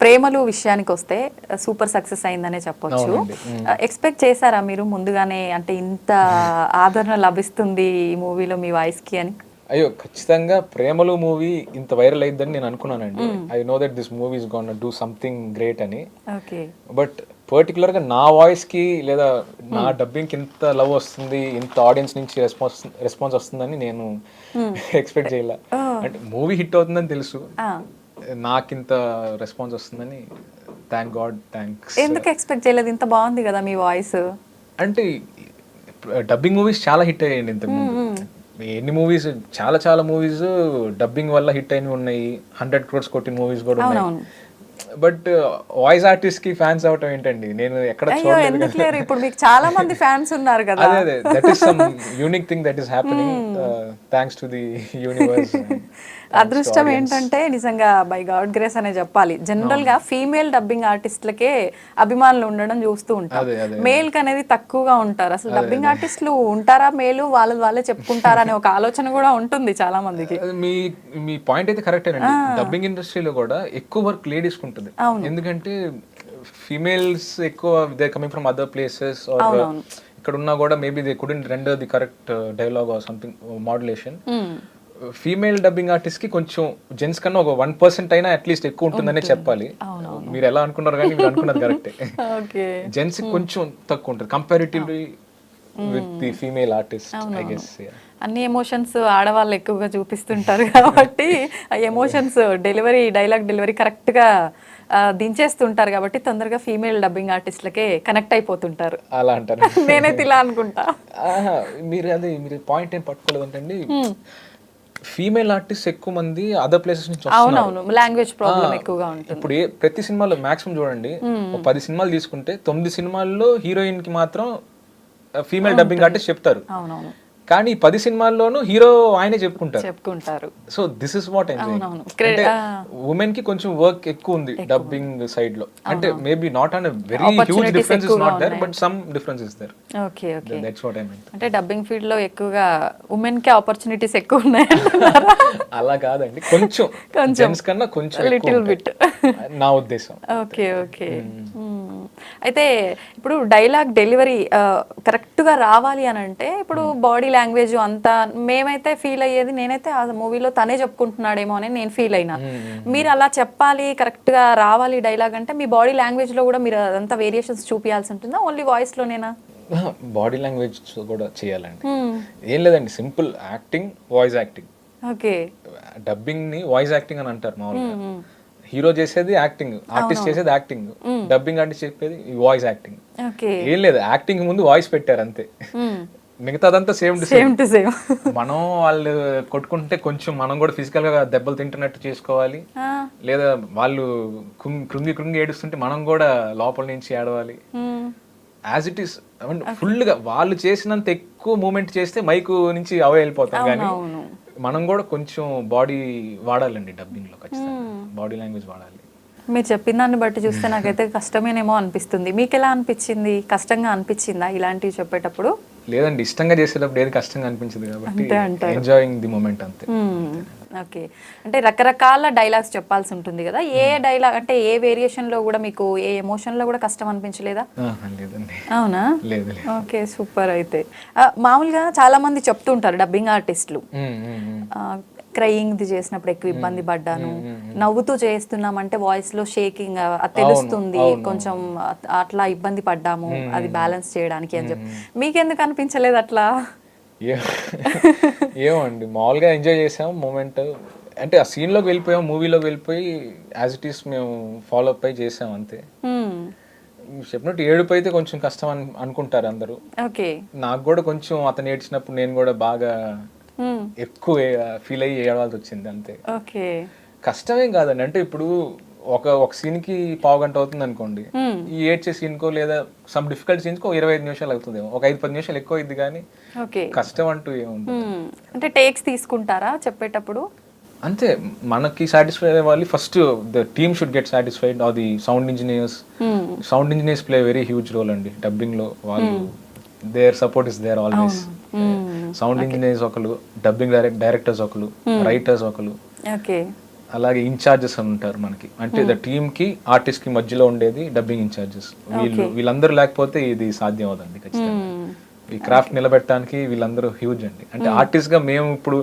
ప్రేమలు విషయానికి వస్తే సూపర్ సక్సెస్ అయిందనే చెప్పొచ్చు. ఎక్స్పెక్ట్ చేశారా మీరు ముందుగానే? అంటే ఇంత ఆదరణ లభిస్తుంది ఈ మూవీలో మీ వాయిస్కి అని? అయ్యో ఖచ్చితంగా ప్రేమలు మూవీ ఇంత వైరల్ అయిందని నేను అనుకున్నానండి. I know that this movie is gonna do something great అని. ఓకే. బట్ పర్టికులర్గా నా వాయిస్కి లేదా నా డబ్బింగ్కి ఇంత లవ్ వస్తుంది ఇంత ఆడియన్స్ నుంచి రెస్పాన్స్ రెస్పాన్స్ వస్తుందని నేను ఎక్స్పెక్ట్ చేయలే. అంటే మూవీ హిట్ అవుతుందని తెలుసు. నాకింత రెస్పాన్స్ వస్తుందని థ్యాంక్ గాడ్ థ్యాంక్స్ ఎందుకు ఎక్స్పెక్ట్ చేయలేదు? ఇంత బాగుంది కదా మీ వాయిస్ అంటే డబ్బింగ్ మూవీస్ చాలా హిట్ అయ్యాయండి ఇంతకు ఎన్ని మూవీస్ చాలా చాలా మూవీస్ డబ్బింగ్ వల్ల హిట్ అయినవి ఉన్నాయి. హండ్రెడ్ క్రోర్స్ కొట్టిన మూవీస్ కూడా ఉన్నాయి. బట్ వాయిస్ ఆర్టిస్ట్కి ఫ్యాన్స్ అవటం ఏంటండి? నేను ఎక్కడ చూడలేదు ఇప్పుడు మీకు చాలా మంది ఫ్యాన్స్ ఉన్నారు కదా. అదే అదే. That is some unique thing that is happening thanks to the universe అదృష్టం ఏంటంటే నిజంగా బై గాడ్ గ్రేస్ అనే చెప్పాలి. జనరల్గా ఫీమేల్ డబ్బింగ్ ఆర్టిస్టులకే అభిమానులు ఉండడం చూస్తూ ఉంటాం అదే, అదే. మేల్కి అనేది తక్కువగా ఉంటారు. అసలు డబ్బింగ్ ఆర్టిస్టులు ఉంటారా మేలు? వాళ్ళ వాళ్ళే చెప్పుకుంటారా అనే ఒక ఆలోచన కూడా ఉంటుంది చాలా మందికి. మీ మీ పాయింట్ అయితే కరెక్టేనండి డబ్బింగ్ ఇండస్ట్రీలో కూడా ఎక్కువ వర్క్ లేడీస్ ఉంటుంది. ఎందుకంటే ఫీమేల్స్ ఎక్కువ they coming from other places ఇక్కడ ఉన్నా కూడా maybe they couldn't render the correct dialogue or something modulation female dubbing ఆర్టిస్ట్కి కొంచెం జెంట్స్ కన్నా ఒక వన్ పర్సెంట్ అయినా అట్లీస్ట్ ఎక్కువ ఉంటుందనే చెప్పాలి. మీరు ఎలా అనుకున్నారు కానీ మీరు అనుకున్నది కరెక్టే ఓకే. జెంట్స్ కొంచెం తక్కువ ఉంటుంది. Comparatively with the female artist I guess అన్ని ఎమోషన్స్ ఆడవాళ్ళు ఎక్కువగా చూపిస్తుంటారు కాబట్టి ఆ ఎమోషన్స్ డెలివరీ డైలాగ్ డెలివరీ కరెక్ట్గా ఆ, దించేస్తుంటారు కాబట్టి తొందరగా ఫీమేల్ డబ్బింగ్ ఆర్టిస్ట్లకే కనెక్ట్ అయిపోతుంటారు. అలా అంటారు. నేనైతే ఇలా అనుకుంటా. మీరు అది మీరు పాయింట్ ఏం పట్టుకోలేదు అంటే ఫీమేల్ ఆర్టిస్ట్ ఎక్కువ మంది అదర్ ప్లేసెస్ నుంచి అవునవును. లాంగ్వేజ్ ప్రాబ్లం ఎక్కువగా ఉంటుంది. ఇప్పుడు ఏ ప్రతి సినిమాలో మాక్సిమం చూడండి ఒక పది సినిమాలు తీసుకుంటే తొమ్మిది సినిమాల్లో హీరోయిన్కి మాత్రం ఫీమేల్ డబ్బింగ్ ఆర్టిస్ట్ చెప్తారు. అవునవును. కానీ పది సినిమాల్లోనూ హీరో ఆయనే చెప్పుకుంటారు. చెప్పుకుంటారు. So this is what. అంటే ఉమెన్కి కొంచెం వర్క్ ఎక్కువ ఉంది డబ్బింగ్ సైడ్లో అంటే maybe not an very huge difference is not there but some difference is there okay okay that's what I mean అంటే డబ్బింగ్ ఫీల్డ్లో ఎక్కువగా ఉమెన్కి ఆపర్చునిటీస్ ఎక్కువ ఉన్నాయంటున్నారా? అలా కాదండి. కొంచెం. కొంచెం. కన్నా కొంచెం లిటిల్. బిట్ నా ఉద్దేశం. Okay okay hmm. అయితే ఇప్పుడు డైలాగ్ డెలివరీ కరెక్ట్గా రావాలి అని అంటే ఇప్పుడు బాడీ లాంగ్వేజ్ అంతా మేమైతే ఫీల్ అయ్యేది నేనైతే ఆ మూవీలో తనే చెప్పుకుంటున్నాడేమో అని నేను ఫీల్ అయినా. మీరు అలా చెప్పాలి కరెక్ట్గా రావాలి డైలాగ్ అంటే మీ బాడీ లాంగ్వేజ్లో కూడా మీరు అదంతా వేరియేషన్స్ చూపించాల్సి ఉంటుందా? ఓన్లీ వాయిస్ లోనేనా బాడీ లాంగ్వేజ్ కూడా చేయాలండి. ఏం లేదండి simple acting voice acting. Okay. డబ్బింగ్ని voice acting అని అంటారు మామూలుగా. హీరో చేసేది యాక్టింగ్ ఆర్టిస్ట్ చేసేది యాక్టింగ్. డబ్బింగ్ ఆర్టిస్ట్ చెప్పేది వాయిస్ యాక్టింగ్. ఏం లేదు యాక్టింగ్ ముందు వాయిస్ పెట్టారు అంతే. మిగతాదంతా same to same to same. మనం వాళ్ళు కొట్టుకుంటే కొంచెం మనం కూడా ఫిజికల్గా దెబ్బలు తింటున్నట్టు చేసుకోవాలి. లేదా వాళ్ళు కృంగి కృంగి ఏడుస్తుంటే మనం కూడా లోపల నుంచి ఏడవాలి. యాజ్ ఇట్ ఈస్ ఫుల్గా వాళ్ళు చేసినంత ఎక్కువ మూమెంట్ చేస్తే మైకు నుంచి అవే వెళ్ళిపోతాం కానీ. మనం కూడా కొంచెం బాడీ వాడాలండి డబ్బింగ్లో ఖచ్చితంగా. బాడీ లాంగ్వేజ్ వాడాలి. మీరు చెప్పిన దాన్ని బట్టి చూస్తే నాకైతే కష్టమేనేమో అనిపిస్తుంది. మీకు ఎలా అనిపించింది? కష్టంగా అనిపించిందా ఇలాంటివి చెప్పేటప్పుడు? లేదండి ఇష్టంగా చేసేటప్పుడు ఏది కష్టంగా అనిపించదు కాబట్టి. ఎంజాయింగ్ ది మూమెంట్ అంతే. ఓకే. అంటే రకరకాల డైలాగ్స్ చెప్పాల్సి ఉంటుంది కదా. ఏ డైలాగ్ అంటే ఏ వేరియేషన్లో కూడా మీకు ఏ ఎమోషన్లో కూడా కష్టం అనిపించలేదా? లేదండి అవునా? లేదు ఓకే సూపర్ అయితే. మామూలుగా చాలా మంది చెప్తుంటారు డబ్బింగ్ ఆర్టిస్టులు. ఉమ్, ఉమ్, ఉమ్. క్రయింగ్ చేసినప్పుడు ఎక్కువ ఇబ్బంది పడ్డాను. నవ్వుతూ చేస్తున్నామంటే వాయిస్లో షేకింగ్ తెలుస్తుంది. కొంచెం అట్లా ఇబ్బంది పడ్డాము. అది బ్యాలెన్స్ చేయడానికి అని చెప్పి. మీకెందుకు అనిపించలేదు అట్లా? ఏ- ఏమో అండి మామూలుగా ఎంజాయ్ చేసాం. మూమెంట్ అంటే ఆ scene లోకి వెళ్ళిపోయాం మూవీలోకి వెళ్ళిపోయి యాజ్ ఇట్ ఈస్ మేము ఫాలో అప్ అయి చేసాం అంతే. చెప్పినట్టు ఏడుపు అయితే కొంచెం కష్టం అని అనుకుంటారు అందరూ. ఓకే. నాకు కూడా కొంచెం అతను ఏడ్చినప్పుడు నేను కూడా బాగా. ఎక్కువ ఫీల్ అయ్యి ఏడవాల్సి వచ్చింది అంతే. ఓకే. కష్టమేం కాదండి. అంటే ఇప్పుడు ఒక ఒక scene కి పావు గంట అవుతుంది అనుకోండి Hmm. ఈ ఏడ్చే సీన్కో లేదా సమ్ డిఫికల్ట్ సీన్కో ఒక ఇరవై ఐదు నిమిషాలు అవుతుంది ఒక ఐదు పది నిమిషాలు ఎక్కువ అయింది కానీ ఓకే. కష్టం అంటూ ఏముంది Hmm. అంటే టేక్స్ తీసుకుంటారా చెప్పేటప్పుడు? అంతే. మనకి సాటిస్ఫై అవ్వాలి first the team should get satisfied or the sound engineers Hmm. Sound engineers play very huge role అండి. డబ్బింగ్లో వాళ్ళు their support is there always sound engineers ఒకరు డబ్బింగ్ డైరెక్ట్ డైరెక్టర్స్ ఒకరు రైటర్స్ ఒకరు అలాగే ఇన్ఛార్జెస్ అని ఉంటారు మనకి. అంటే ద టీమ్కి ఆర్టిస్ట్కి మధ్యలో ఉండేది డబ్బింగ్ ఇన్ఛార్జెస్ వీళ్ళు వీళ్ళందరూ లేకపోతే ఇది సాధ్యం అవుతుంది ఖచ్చితంగా. ఈ క్రాఫ్ట్ నిలబెట్టడానికి వీళ్ళందరూ హ్యూజ్ అండి. అంటే ఆర్టిస్ట్గా మేము ఇప్పుడు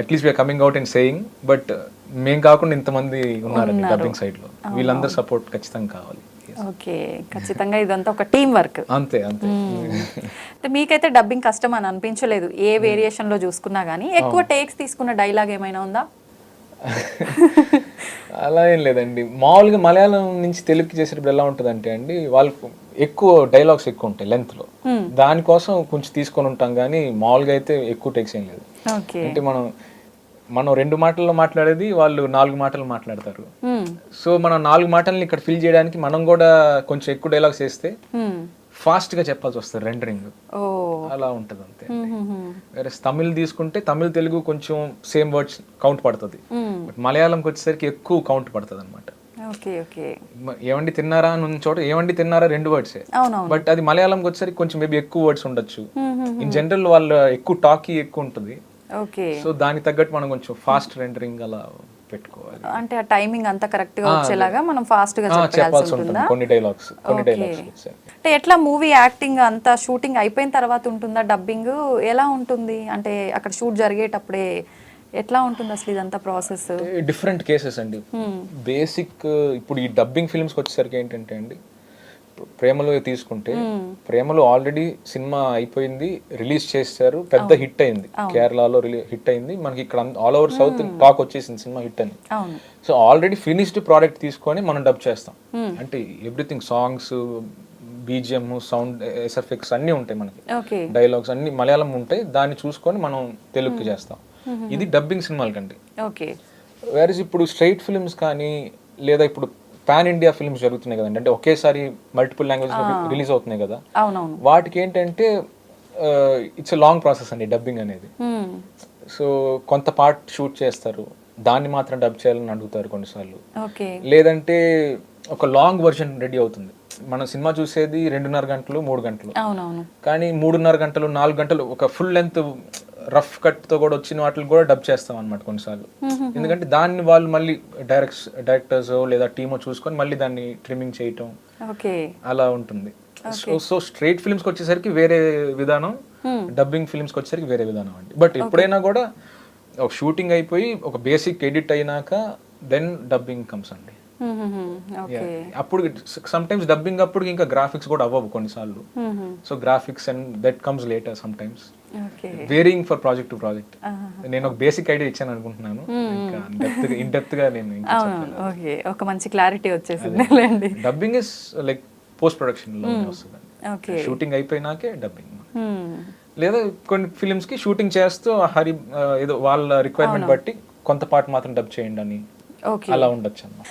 at least we are coming out and saying but మేము కాకుండా ఇంతమంది ఉన్నారండి డబ్బింగ్ సైడ్లో. వీళ్ళందరూ సపోర్ట్ ఖచ్చితంగా కావాలి. ఓకే ఖచ్చితంగా ఇదంతా ఒక టీం వర్క్ అంతే అంతే. అంటే మీకైతే డబ్బింగ్ కష్టం అని అనిపించలేదు. ఏ వేరియేషన్లో చూసుకున్నా గానీ ఎక్కువ టేక్స్ తీసుకున్న డైలాగ్ ఏమైనా ఉందా? అలా ఏం లేదండి. మామూలుగా మలయాళం నుంచి తెలుగుకి చేసేటప్పుడు ఎలా ఉంటుంది అంటే అండి వాళ్ళకు ఎక్కువ డైలాగ్స్ ఎక్కువ ఉంటాయి లెంత్లో. దానికోసం కొంచెం తీసుకొని ఉంటాం కానీ మామూలుగా అయితే ఎక్కువ టెక్స్ ఏం లేదు. అంటే మనం మనం రెండు మాటల్లో మాట్లాడేది వాళ్ళు నాలుగు మాటలు మాట్లాడతారు. సో మనం నాలుగు మాటల్ని ఇక్కడ ఫిల్ చేయడానికి మనం కూడా కొంచెం ఎక్కువ డైలాగ్స్ వేస్తే ఫాస్ట్గా చెప్పాల్సి వస్తుంది రెండరింగ్ అలా ఉంటుంది అంతే. వేరే తమిళ్ తీసుకుంటే తమిళ్ తెలుగు కొంచెం సేమ్ వర్డ్స్ కౌంట్ పడుతుంది. బట్ మలయాళంకి వచ్చేసరికి ఎక్కువ కౌంట్ పడుతుంది అనమాట ఓకే. ఓకే ఏమండి తిన్నారా అని చోట ఏమండి తిన్నారా రెండు వర్డ్సే బట్ అది మలయాళంకి వచ్చేసరికి కొంచెం మేబీ ఎక్కువ వర్డ్స్ ఉండొచ్చు. ఇన్ జనరల్ వాళ్ళ ఎక్కువ టాకీ ఎక్కువ ఉంటుంది. ఓకే సో దానికి తగ్గట్టు మనం కొంచెం ఫాస్ట్ రెండరింగ్ అలా పెట్టుకోవాలి. అంటే ఆ టైమింగ్ అంతా కరెక్ట్గా వచ్చేలాగా మనం ఫాస్ట్గా చెప్పాల్సి ఉంటుంది? కొన్ని డైలాగ్స్ కొన్ని. డైలాగ్స్ అంటే ఎట్లా మూవీ యాక్టింగ్ అంతా షూటింగ్ అయిపోయిన తర్వాత ఉంటుందా? డబ్బింగ్ ఎలా ఉంటుంది? అంటే అక్కడ షూట్ జరిగేటప్పుడే ఎట్లా ఉంటుంది అసలు ఇదంతా ప్రాసెస్ డిఫరెంట్ కేసెస్ అండి. బేసిక్ ఇప్పుడు ఈ డబ్బింగ్ ఫిల్మ్స్కి వచ్చేసరికి ఏంటంటే అండి ప్రేమలో తీసుకుంటే ప్రేమలో ఆల్రెడీ సినిమా అయిపోయింది రిలీజ్ చేశారు పెద్ద హిట్ అయింది. కేరళలో హిట్ అయింది. మనకి ఇక్కడ ఆల్ ఓవర్ సౌత్ టాక్ వచ్చేసింది సినిమా హిట్ అని. సో ఆల్రెడీ ఫినిష్డ్ ప్రోడక్ట్ తీసుకొని మనం డబ్ చేస్తాం. అంటే everything songs BGM sound SFX అన్నీ ఉంటాయి మనకి. డైలాగ్స్ అన్ని మలయాళం ఉంటాయి. దాన్ని చూసుకొని మనం తెలుగుకి చేస్తాం. ఇది డబ్బింగ్ సినిమాలకండి ఓకే. ఇప్పుడు స్ట్రైట్ ఫిల్మ్స్ కానీ లేదా ఇప్పుడు పాన్ ఇండియా ఫిల్మ్స్ జరుగుతున్నాయి కదండి. అంటే ఒకేసారి మల్టిపుల్ లాంగ్వేజ్ రిలీజ్ అవుతున్నాయి కదా. వాటికి ఏంటంటే ఇట్స్ లాంగ్ ప్రాసెస్ అండి డబ్బింగ్ అనేది. సో కొంత పార్ట్ షూట్ చేస్తారు. దాన్ని మాత్రం డబ్ చేయాలని అడుగుతారు కొన్నిసార్లు. లేదంటే ఒక లాంగ్ వర్షన్ రెడీ అవుతుంది. మనం సినిమా చూసేది రెండున్నర గంటలు మూడు గంటలు. కానీ మూడున్నర గంటలు నాలుగు గంటలు ఒక ఫుల్ లెంత్ రఫ్ కట్తో కూడా వచ్చిన వాటిని కూడా డబ్ చేస్తాం అనమాట కొన్నిసార్లు. ఎందుకంటే దాన్ని వాళ్ళు మళ్ళీ డైరెక్ట్ డైరెక్టర్స్ లేదా టీమో చూసుకొని మళ్ళీ దాన్ని ట్రిమ్మింగ్ చేయటం అలా ఉంటుంది. సో సో స్ట్రైట్ ఫిల్మ్స్కి వచ్చేసరికి వేరే విధానం డబ్బింగ్ ఫిల్మ్స్కి వచ్చేసరికి వేరే విధానం అండి. బట్ ఎప్పుడైనా కూడా ఒక షూటింగ్ అయిపోయి ఒక బేసిక్ ఎడిట్ అయినాక దెన్ డబ్బింగ్ కమ్స్ అండి. అప్పుడు సమ్ టైమ్స్ డబ్బింగ్ అప్పుడు ఇంకా గ్రాఫిక్స్ కూడా అవ్వవు కొన్నిసార్లు. So graphics and that comes later sometimes okay. Varying for project to project నేను ఒక బేసిక్ ఐడియా ఇచ్చాను అనుకుంటున్నాను. ఇంకా డెప్త్ ఇన్ డెప్త్గా నేను ఓకే. ఒక మంచి క్లారిటీ వచ్చేసింది డబ్బింగ్ ఇస్ లైక్ పోస్ట్ ప్రొడక్షన్లో వస్తుంది ఓకే. షూటింగ్ అయిపోయినాకే డబ్బింగ్ Hmm. లేదా కొన్ని ఫిలిమ్స్కి షూటింగ్ చేస్తూ హరి ఏదో వాళ్ళ రిక్వైర్మెంట్ బట్టి కొంత పార్ట్ మాత్రం డబ్ చేయండి అని ఓకే. అలా ఉండొచ్చు అన్నమాట.